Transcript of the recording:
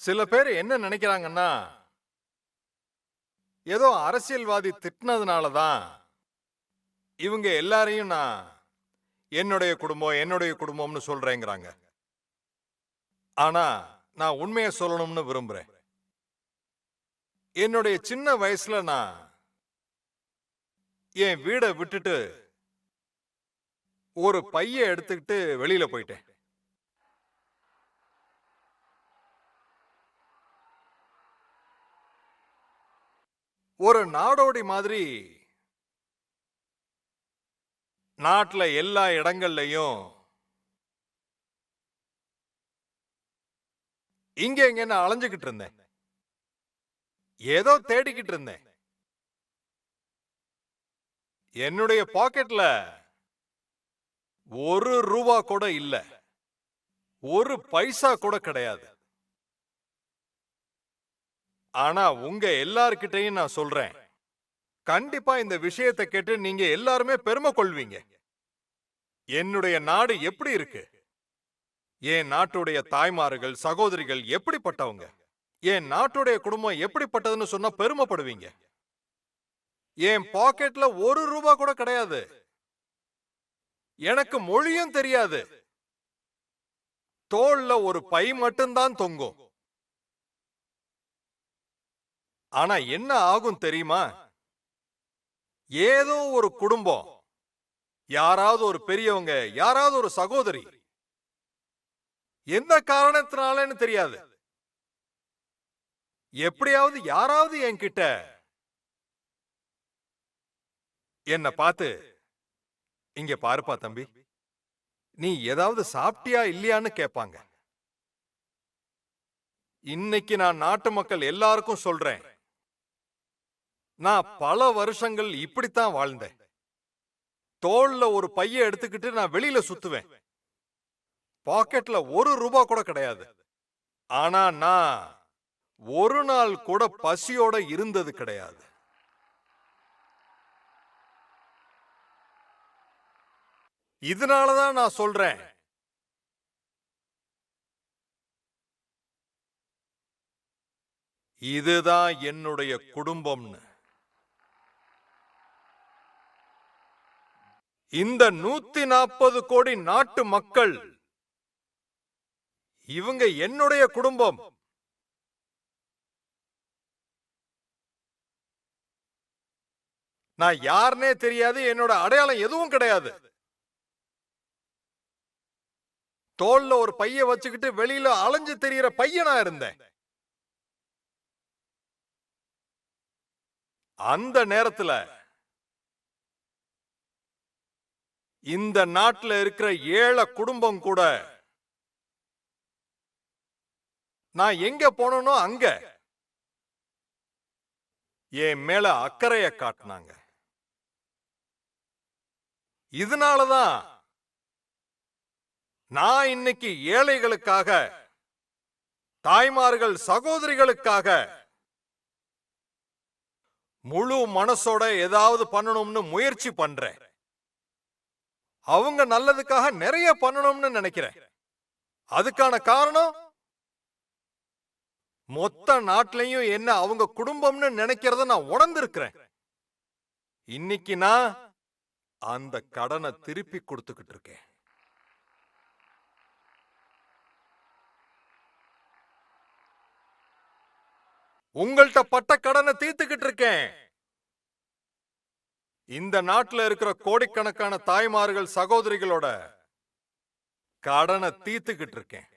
சில பேர் என்ன நினைக்கிறாங்கன்னா ஏதோ அரசியல்வாதி திட்டினதுனால தான் இவங்க எல்லாரையும் நான் என்னுடைய குடும்பம் என்னுடைய குடும்பம்னு சொல்றேங்கிறாங்க. ஆனா நான் உண்மையை சொல்லணும்னு விரும்புறேன். என்னுடைய சின்ன வயசுல நான் என் வீடை விட்டுட்டு ஒரு பைய எடுத்துக்கிட்டு வெளியில போயிட்டேன். ஒரு நாடோடி மாதிரி நாட்டுல எல்லா இடங்கள்லையும் இங்க இங்க அலைஞ்சுகிட்டு இருந்தேன். ஏதோ தேடிக்கிட்டு இருந்தேன். என்னுடைய பாக்கெட்ல ஒரு ரூபா கூட இல்ல. ஒரு பைசா கூட கிடையாது. ஆனா உங்க எல்லார்கிட்டையும் நான் சொல்றேன். கண்டிப்பா இந்த விஷயத்தை கேட்டு நீங்க எல்லாருமே பெருமை கொள்வீங்க. என்னுடைய நாடு எப்படி இருக்கு? என் நாட்டுடைய தாய்மார்கள் சகோதரிகள் எப்படிப்பட்டவங்க? என் நாட்டுடைய குடும்பம் எப்படிப்பட்டதுன்னு சொன்னா பெருமைப்படுவீங்க. என் பாக்கெட்ல ஒரு ரூபா கூட கிடையாது. எனக்கு மொழியும் தெரியாது. தோல்ல ஒரு பை மட்டும்தான் தொங்கும். ஆனா என்ன ஆகும் தெரியுமா? ஏதோ ஒரு குடும்பம் யாராவது ஒரு பெரியவங்க யாராவது ஒரு சகோதரி. எந்த காரணத்தினாலன்னு தெரியாது. எப்படியாவது யாராவது என்கிட்ட என்ன பார்த்து இங்க பாருப்பா தம்பி நீ ஏதாவது சாப்பிட்டியா இல்லையான்னு கேட்பாங்க. இன்னைக்கு நான் நாட்டு மக்கள் எல்லாருக்கும் சொல்றேன். நான் பல வருஷங்கள் இப்படித்தான் வாழ்ந்தேன். தோல்ல ஒரு பைய எடுத்துக்கிட்டு நான் வெளியில சுத்துவேன். பாக்கெட்ல ஒரு ரூபா கூட கிடையாது. ஆனா நான் ஒரு நாள் கூட பசியோட இருந்தது கிடையாது. இதனாலதான் நான் சொல்றேன். இதுதான் என்னுடைய குடும்பம்னு. இந்த நூத்தி நாற்பது கோடி நாட்டு மக்கள் இவங்க என்னுடைய குடும்பம். நான் யாருனே தெரியாது என்னோட அடையாளம் எதுவும் கிடையாது. தோல்ல ஒரு பைய வச்சுக்கிட்டு வெளியில அலைஞ்சு தெரியற பையனா இருந்தேன். அந்த நேரத்துல இந்த நாட்டுல இருக்கிற ஏழை குடும்பம் கூட. நான் எங்க போனோ அங்க. என் மேல அக்கறைய காட்டினாங்க. இதனாலதான் நான் இன்னைக்கு ஏழைகளுக்காக தாய்மார்கள் சகோதரிகளுக்காக முழு மனசோட ஏதாவது பண்ணணும்னு முயற்சி பண்றேன். அவங்க நல்லதுக்காக நிறைய பண்ணணும்னு நினைக்கிறேன். அதுக்கான காரணம்? மொத்த நாட்டிலையும் என்ன அவங்க குடும்பம்னு நினைக்கிறத நான் உணர்ந்திருக்கிறேன். இன்னைக்கு நான் அந்த கடனை திருப்பி கொடுத்துக்கிட்டு இருக்கேன். உங்கள்கிட்ட பட்ட கடனை தீர்த்துக்கிட்டு இருக்கேன். இந்த நாட்டுல இருக்கிற கோடிக்கணக்கான தாய்மார்கள் சகோதரிகளோட கடனை தீத்துக்கிட்டு இருக்கேன்.